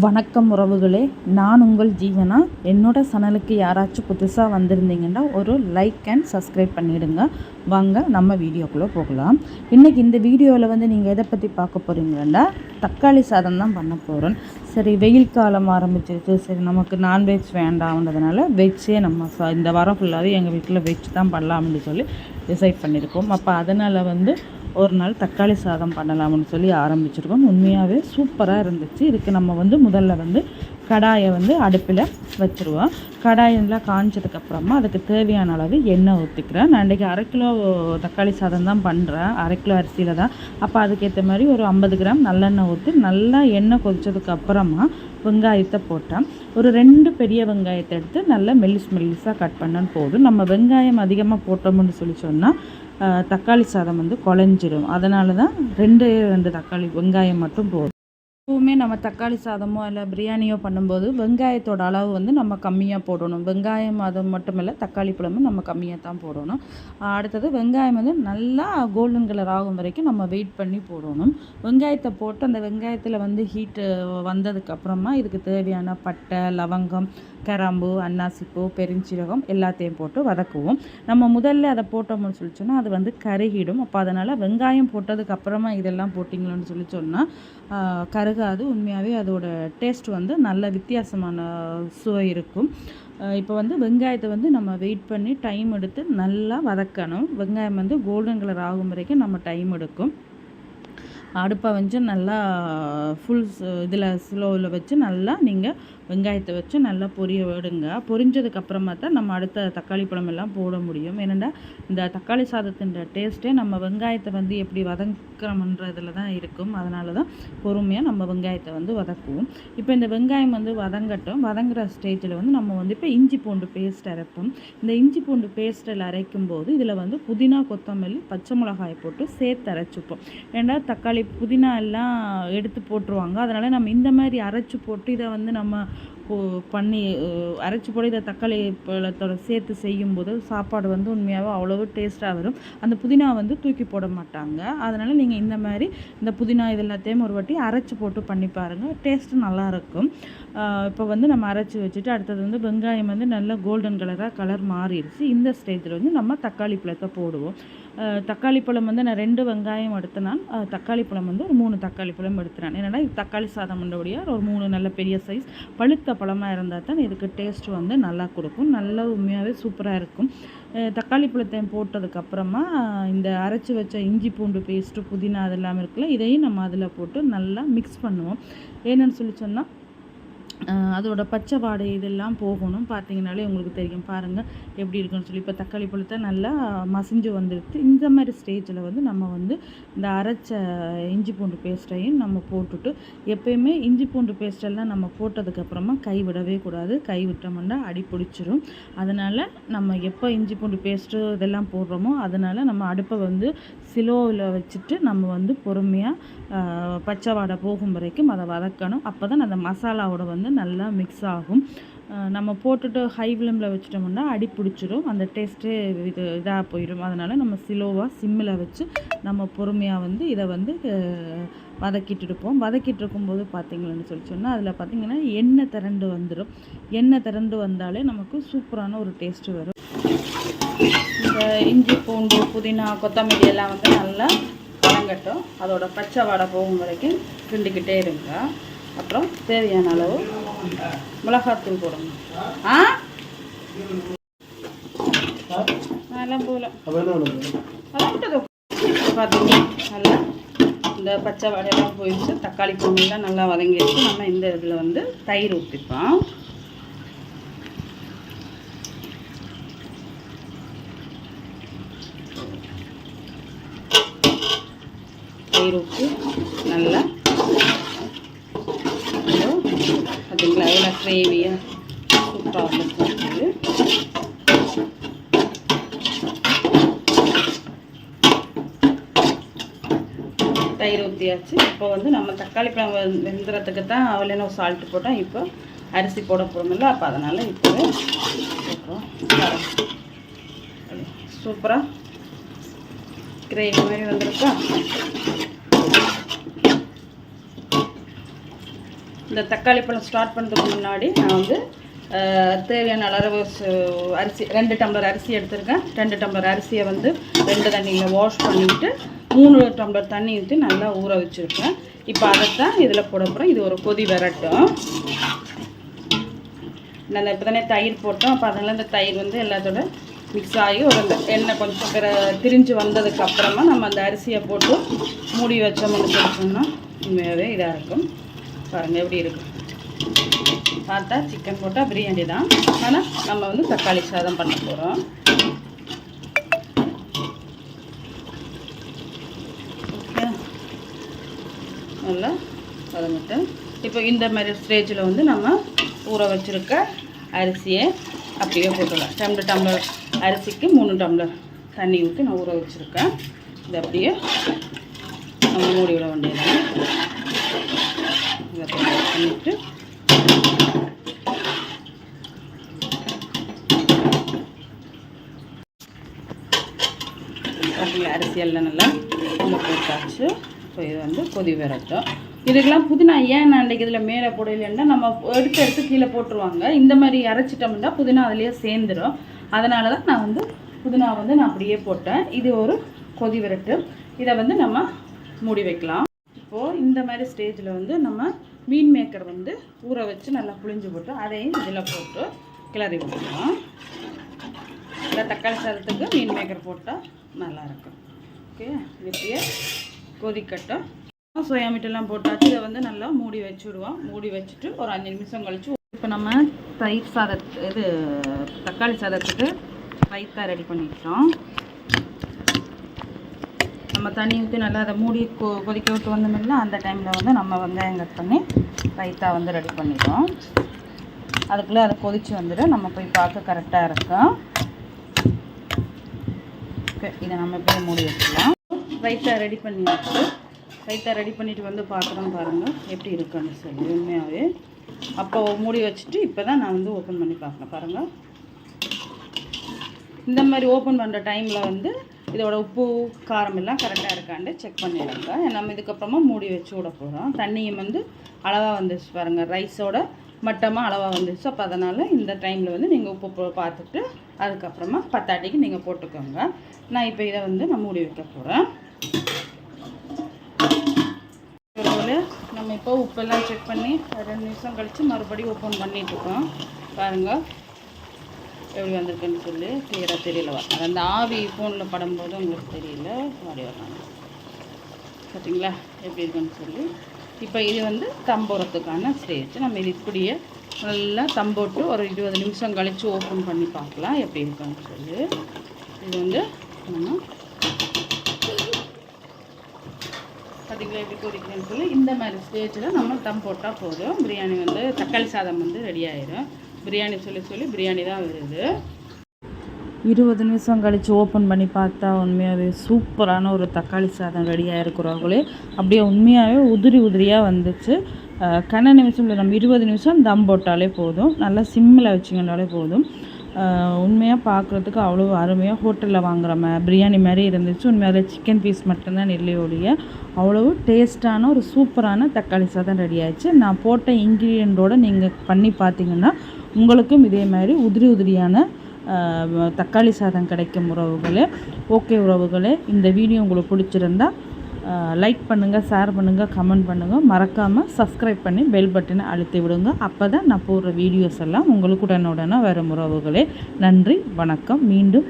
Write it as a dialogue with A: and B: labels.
A: வணக்கம் உறவுகளே. நான் உங்கள் ஜீவனா? என்னோட சேனலுக்கு யாராச்சும் புதுசாக வந்திருந்தீங்கன்னா ஒரு லைக் அண்ட் சப்ஸ்கிரைப் பண்ணிவிடுங்க வாங்க நம்ம வீடியோக்குள்ளே போகலாம். இன்றைக்கி இந்த வீடியோவில் வந்து நீங்கள் எதை பற்றி பார்க்க போகிறீங்கன்னா தக்காளி சாதம் தான் பண்ண போகிறோம் சரி வெயில் காலம் ஆரம்பிச்சிருச்சு. சரி நமக்கு நான்வெஜ் வேண்டாம்ன்றதுனால வெஜ்ஜே நம்ம ச- இந்த வாரம் ஃபுல்லாகவே எங்கள் வீட்டில் வெஜ் தான் பண்ணலாம்னு சொல்லி டிசைட் பண்ணியிருக்கோம் அப்போ அதனால் வந்து ஒரு நாள் தக்காளி சாதம் பண்ணலாம்னு சொல்லி ஆரம்பிச்சிருக்கோம். உண்மையாகவே சூப்பராக இருந்துச்சு. இதுக்கு நம்ம வந்து முதல்ல வந்து கடாயை வந்து அடுப்பில் வச்சுருவோம். கடாயெல்லாம் காஞ்சதுக்கப்புறமா அதுக்கு தேவையான அளவு எண்ணெய் ஊற்றிக்கிறேன் நான் இன்றைக்கி அரை கிலோ தக்காளி சாதம் தான் பண்ணுறேன் அரை கிலோ அரிசியில் தான். அப்போ அதுக்கேற்ற மாதிரி ஒரு ஐம்பது கிராம் நல்லெண்ணெய் ஊற்றி நல்லா எண்ணெய் கொதித்ததுக்கப்புறமா வெங்காயத்தை போட்டேன். ஒரு ரெண்டு பெரிய வெங்காயத்தை எடுத்து நல்லா மெல்லிஸ் மெல்லிஸாக கட் பண்ணால் போதும். நம்ம வெங்காயம் அதிகமாக போட்டோம்னு சொல்லி சொன்னால் தக்காளி சாதம் வந்து குழஞ்சிரும். அதனால தான் ரெண்டு ரெண்டு தக்காளி வெங்காயம் மட்டும் போதும். எப்பவுமே நம்ம தக்காளி சாதமோ இல்லை பிரியாணியோ பண்ணும்போது வெங்காயத்தோட அளவு வந்து நம்ம கம்மியாக போடணும். வெங்காயம் அது மட்டும் இல்லை தக்காளி பழமும் நம்ம கம்மியாக தான் போடணும். அடுத்தது வெங்காயம் வந்து நல்லா கோல்டன் கலர் ஆகும் வரைக்கும் நம்ம வெயிட் பண்ணி போடணும். வெங்காயத்தை போட்டு அந்த வெங்காயத்தில் வந்து ஹீட்டு வந்ததுக்கப்புறமா இதுக்கு தேவையான பட்டை லவங்கம் கராம்பு அன்னாசிப்பூ பெருஞ்சீரகம் எல்லாத்தையும் போட்டு வதக்குவோம். நம்ம முதல்ல அதை போட்டோம்னு சொல்லி சொன்னால் அது வந்து கருகிடும். அப்போ அதனால் வெங்காயம் போட்டதுக்கு அப்புறமா இதெல்லாம் போட்டிங்களோன்னு சொல்லி சொன்னால் கருகாது. உண்மையாகவே அதோட டேஸ்ட் வந்து நல்ல வித்தியாசமான சுவை இருக்கும். இப்போ வந்து வெங்காயத்தை வந்து நம்ம வெயிட் பண்ணி டைம் எடுத்து நல்லா வதக்கணும். வெங்காயம் வந்து கோல்டன் கலர் ஆகும் வரைக்கும் நம்ம டைம் எடுக்கும். அடுப்பை வச்சு நல்லா ஃபுல் இதில் ஸ்லோவில் வச்சு நல்லா நீங்கள் வெங்காயத்தை வச்சு நல்லா பொரிய விடுங்க. பொரிஞ்சதுக்கப்புறமா தான் நம்ம அடுத்த தக்காளி பழம் எல்லாம் போட முடியும். ஏன்னா இந்த தக்காளி சாதத்தின் டேஸ்ட்டே நம்ம வெங்காயத்தை வந்து எப்படி வதக்கிறோம்ன்றதுல தான் இருக்கும். அதனால தான் பொறுமையாக நம்ம வெங்காயத்தை வந்து வதக்குவோம். இப்போ இந்த வெங்காயம் வந்து வதங்கட்டும். வதங்குற ஸ்டேஜில் வந்து நம்ம வந்து இப்போ இஞ்சி பூண்டு பேஸ்ட் அரைப்போம். இந்த இஞ்சி பூண்டு பேஸ்ட்டில் அரைக்கும் போது இதில் வந்து புதினா கொத்தமல்லி பச்சை மிளகாய் போட்டு சேர்த்து அரைச்சிப்போம். ஏன்னா தக்காளி புதினா எல்லாம் எடுத்து போட்டுருவாங்க. அதனால் நம்ம இந்த மாதிரி அரைச்சி போட்டு இதை வந்து நம்ம பண்ணி அரைச்சி போட்டு இதை தக்காளி பழத்தோட சேர்த்து செய்யும்போது சாப்பாடு வந்து உண்மையாகவே அவ்வளோ டேஸ்ட்டாக வரும். அந்த புதினா வந்து தூக்கி போட மாட்டாங்க. அதனால் நீங்கள் இந்த மாதிரி இந்த புதினா இது எல்லாத்தையும் ஒரு வாட்டி அரைச்சி போட்டு பண்ணி பாருங்கள் டேஸ்ட்டு நல்லாயிருக்கும் இப்போ வந்து நம்ம அரைச்சி வச்சுட்டு அடுத்தது வந்து வெங்காயம் வந்து நல்லா கோல்டன் கலராக கலர் மாறிடுச்சு. இந்த ஸ்டேஜில் வந்து நம்ம தக்காளி பழத்தை போடுவோம். தக்காளி பழம் வந்து நான் ரெண்டு வெங்காயம் எடுத்தினான். தக்காளி பழம் வந்து ஒரு மூணு தக்காளி பழம் எடுத்துனான். என்னென்னா தக்காளி சாதம் பண்ணுறபடியா ஒரு மூணு நல்ல பெரிய சைஸ் பழுத்த பழமாக இருந்தால் தான் இதுக்கு டேஸ்ட் வந்து நல்லா கொடுக்கும். நல்லா உண்மையாகவே சூப்பராக இருக்கும். தக்காளி பழத்தையும் போட்டதுக்கப்புறமா இந்த அரைச்சி வச்ச இஞ்சி பூண்டு பேஸ்ட்டு புதினா அதெல்லாம் இருக்குல்ல இதையும் நம்ம அதில் போட்டு நல்லா மிக்ஸ் பண்ணுவோம். என்னென்னு சொல்லி சொன்னால் அதோட பச்சை வாடை இதெல்லாம் போகணும். பார்த்தீங்கனாலே உங்களுக்கு தெரியும். பாருங்கள் எப்படி இருக்குன்னு சொல்லி. இப்போ தக்காளி பழத்தை நல்லா மசிஞ்சு வந்துடுது. இந்த மாதிரி ஸ்டேஜில் வந்து நம்ம வந்து இந்த அரைச்ச இஞ்சி பூண்டு பேஸ்ட்டையும் நம்ம போட்டுட்டு எப்பயுமே இஞ்சி பூண்டு பேஸ்டெல்லாம் நம்ம போட்டதுக்கப்புறமா கை விடவே கூடாது. கை விட்டோம்னா அடி பிடிச்சிரும். அதனால் நம்ம எப்போ இஞ்சி பூண்டு பேஸ்ட்டு இதெல்லாம் போடுறோமோ அதனால் நம்ம அடுப்பை வந்து சிலோவில் வச்சுட்டு நம்ம வந்து பொறுமையாக பச்சை வாடை போகும் வரைக்கும் அதை வதக்கணும். அப்போ தான் அந்த மசாலாவோட வந்து நல்லா மிக்ஸ் ஆகும். நம்ம போட்டுட்டு ஹை ஃப்ளேமில் வச்சிட்டோம்னா அடி பிடிச்சிரும். அந்த டேஸ்ட்டே இது இதாக போயிடும் அதனால் நம்ம சிலோவாக சிம்மில் வச்சு நம்ம பொறுமையாக வந்து இதை வந்து வதக்கிட்டு இருப்போம். வதக்கிட்டு இருக்கும்போது பார்த்தீங்கன்னு சொல்லி சொன்னால் அதில் பார்த்தீங்கன்னா எண்ணெய் திரண்டு வந்துடும் எண்ணெய் திரண்டு வந்தாலே நமக்கு சூப்பரான ஒரு டேஸ்ட்டு வரும். இஞ்சி பூண்டு புதினா கொத்தமல்லி எல்லாம் வந்து நல்லா வதங்கட்டும் அதோட பச்சை வாடை போகும் வரைக்கும் கிண்டிக்கிட்டே இருங்க. அப்புறம் தேவையான அளவு மிளகாத்தூள் போடுங்க ஆ? நல்லா போல பார்த்தீங்க நல்லா இந்த பச்சை வாடையெல்லாம் போயிடுச்சு. தக்காளி பொங்கல்லாம் நல்லா வதங்கிடுச்சு. நம்ம இந்த இதில் வந்து தயிர் ஊற்றிப்போம் தயிர் ஊற்றி நல்லா. இதோ பார்த்தீங்களா எவ்வளோ கிரேவியாக சூப்பராக வந்துருக்கு. தயிர் ஊற்றியாச்சு இப்போ வந்து நம்ம தக்காளி பழம் வெந்துறதுக்கு தான் அவளேனோ சால்ட்டு போட்டோம். இப்போ அரிசி போட போகிறோமில்ல அப்போ அதனால் இப்போவே போட்டுறோம். சூப்பராக கிரேவி மாதிரி வந்திருக்கா? இந்த தக்காளி பழம் ஸ்டார்ட் பண்ணுறதுக்கு முன்னாடி நான் வந்து தேவையான அளவு அரிசி ரெண்டு டம்ளர் அரிசி எடுத்திருக்கேன். ரெண்டு டம்ளர் அரிசியை வந்து ரெண்டு தண்ணியில் வாஷ் பண்ணிவிட்டு மூணு டம்ளர் தண்ணி ஊற்றி நல்லா ஊற வச்சுருக்கேன். இப்போ அதைத்தான் இதில் போட போகிறோம் இது ஒரு கொதி வரட்டும். நான் இப்போ தானே தயிர் போட்டோம். அப்போ அதனால் இந்த தயிர் வந்து எல்லாத்தோட மிக்ஸ் ஆகி ஒரு எண்ணெய் கொஞ்சம் பிற திரிஞ்சு வந்ததுக்கப்புறமா நம்ம அந்த அரிசியை போட்டு மூடி வச்சோம்னு சொல்லி உண்மையாகவே இதாக இருக்கும். பாருங்கள் எப்படி இருக்கும் பார்த்தா சிக்கன் போட்டால் பிரியாணி தான். ஆனால் நம்ம வந்து தக்காளி சாதம் பண்ண போகிறோம் ஓகே. நல்லா வதங்கிட்டு. இப்போ இந்த மாதிரி ஸ்டேஜில் வந்து நம்ம ஊற வச்சுருக்க அரிசியை அப்படியே போட்டுடலாம். Tumbler tumbler. அரிசிக்கு மூணு டம்ளர் தண்ணி ஊற்றி நான் ஊற வச்சுருக்கேன். இது அப்படியே நம்ம மூடி விட வேண்டியது. இதை பண்ணிவிட்டு பார்த்தீங்களா அரிசி எல்லாம் நல்லா உள்ள போட்டாச்சு. ஸோ இது வந்து கொதி வரட்டும். இதுக்கெல்லாம் புதினா ஏன் நான் அன்றைக்கி இதில் மேலே போடலைன்னா நம்ம எடுத்து எடுத்து கீழே போட்டுருவாங்க. இந்த மாதிரி அரைச்சிட்டோம்னா புதினா அதுலேயே சேர்ந்துடும் அதனால தான் நான் வந்து புதினா வந்து நான் அப்படியே போட்டேன். இது ஒரு கொதி விரட்டு. இதை வந்து நம்ம மூடி வைக்கலாம். இப்போது இந்த மாதிரி ஸ்டேஜில் வந்து நம்ம மீன் மேக்கர் வந்து ஊற வச்சு நல்லா புளிஞ்சு போட்டு அதையும் இதில் போட்டு கிளறி விட்டுக்கலாம் இல்லை தக்காளி சாதத்துக்கு மீன் மேக்கர் போட்டால் நல்லாயிருக்கும் ஓகே இது இப்படியே கொதிக்கட்டும் சோயா மீட்டெல்லாம் போட்டாச்சு. இதை வந்து நல்லா மூடி வச்சுடுவோம் மூடி வச்சுட்டு ஒரு அஞ்சு நிமிஷம் கழிச்சு இப்போ நம்ம தயிர் சாதத்து இது தக்காளி சாதத்துக்கு ரைத்தா ரெடி பண்ணிட்டோம். நம்ம தண்ணி ஊற்றி நல்லா அதை மூடி கொ கொதிக்க விட்டு வந்தோம்னா அந்த டைமில் வந்து நம்ம வெங்காயம் கட் பண்ணி ரைத்தா வந்து ரெடி பண்ணிட்டோம் அதுக்குள்ளே அதை கொதித்து வந்துடும் நம்ம போய் பார்க்க கரெக்டாக இருக்கும் ஓகே இதை நம்ம இப்படியே மூடி வச்சுக்கலாம். ரைத்தா ரெடி பண்ணியாச்சு. ரைத்தா ரெடி பண்ணிட்டு வந்து பார்க்குறோம் பாருங்கள் எப்படி இருக்குன்னு சொல்லி உண்மையாகவே அப்போ மூடி வச்சுட்டு இப்போ தான் நான் வந்து ஓப்பன் பண்ணி பார்க்குறேன் பாருங்கள் இந்த மாதிரி ஓப்பன் பண்ணுற டைமில் வந்து இதோட உப்பு காரம் எல்லாம் கரெக்டாக இருக்காண்டு செக் பண்ணிடுங்க. நம்ம இதுக்கப்புறமா மூடி வச்சு விட போகிறோம் தண்ணியும் வந்து அளவாக வந்துச்சு பாருங்கள் ரைஸோட மட்டமாக அளவாக வந்துச்சு அப்போ அதனால் இந்த டைமில் வந்து நீங்கள் உப்பு பார்த்துட்டு அதுக்கப்புறமா பத்தாட்டிக்கு நீங்கள் போட்டுக்கோங்க. நான் இப்போ இதை வந்து நான் மூடி வைக்க போகிறேன் நம்ம இப்போ உப்பெல்லாம் செக் பண்ணி ரெண்டு நிமிஷம் கழித்து மறுபடியும் ஓப்பன் பண்ணிட்டுருக்கோம் பாருங்கள் எப்படி வந்திருக்குன்னு சொல்லி கிளியராக தெரியல வர அந்த ஆவி ஃபோனில் படும்போது உங்களுக்கு தெரியல. மாறி வரலாம் சரிங்களா? எப்படி இருக்குன்னு சொல்லி. இப்போ இது வந்து தம்போறதுக்கான ஸ்டேஜ் நம்ம இது இப்படியே நல்லா தம்போட்டு ஒரு இருபது நிமிஷம் கழித்து ஓப்பன் பண்ணி பார்க்கலாம். எப்படி இருக்குன்னு சொல்லி. இது வந்து நம்ம பார்த்தீங்களா எப்படி கொதிக்கிறேன்னு சொல்லி. இந்த மாதிரி ஸ்டேஜில் நம்ம தம் போட்டால் போதும். பிரியாணி வந்து தக்காளி சாதம் வந்து ரெடி ஆயிடும் பிரியாணி சொல்லி சொல்லி பிரியாணி தான் வருது. இருபது நிமிஷம் கழித்து ஓப்பன் பண்ணி பார்த்தா உண்மையாகவே சூப்பரான ஒரு தக்காளி சாதம் ரெடியாக இருக்கிறவங்களே அப்படியே உண்மையாகவே உதிரி உதிரியாக வந்துச்சு. கன நிமிஷம் இல்லை நம்ம இருபது நிமிஷம் தம் போட்டாலே போதும். நல்லா சிம்மில் வச்சிங்கனாலே போதும். உண்மையாக பார்க்குறதுக்கு அவ்வளோ அருமையாக ஹோட்டலில் வாங்குற மா பிரியாணி மாதிரி இருந்துச்சு. உண்மையாக சிக்கன் பீஸ் மட்டும்தான் நெல்லை அவ்வளோ டேஸ்ட்டான ஒரு சூப்பரான தக்காளி சாதம் ரெடி ஆயிடுச்சு. நான் போட்ட இன்க்ரீடியண்ட்டோடு நீங்கள் பண்ணி பார்த்தீங்கன்னா உங்களுக்கும் இதே மாதிரி உதிரி உதிரியான தக்காளி சாதம் கிடைக்கும் உறவுகளே ஓகே உறவுகளே இந்த வீடியோ உங்களுக்கு பிடிச்சிருந்தா லைக் பண்ணுங்கள் ஷேர் பண்ணுங்கள் கமெண்ட் பண்ணுங்கள் மறக்காமல் சப்ஸ்கிரைப் பண்ணி பெல் பட்டனை அழுத்தி விடுங்க. அப்போ தான் நான் போடுற வீடியோஸ் எல்லாம் உங்களுக்கு உடனுடனே வரும் உறவுகளே. நன்றி வணக்கம். மீண்டும்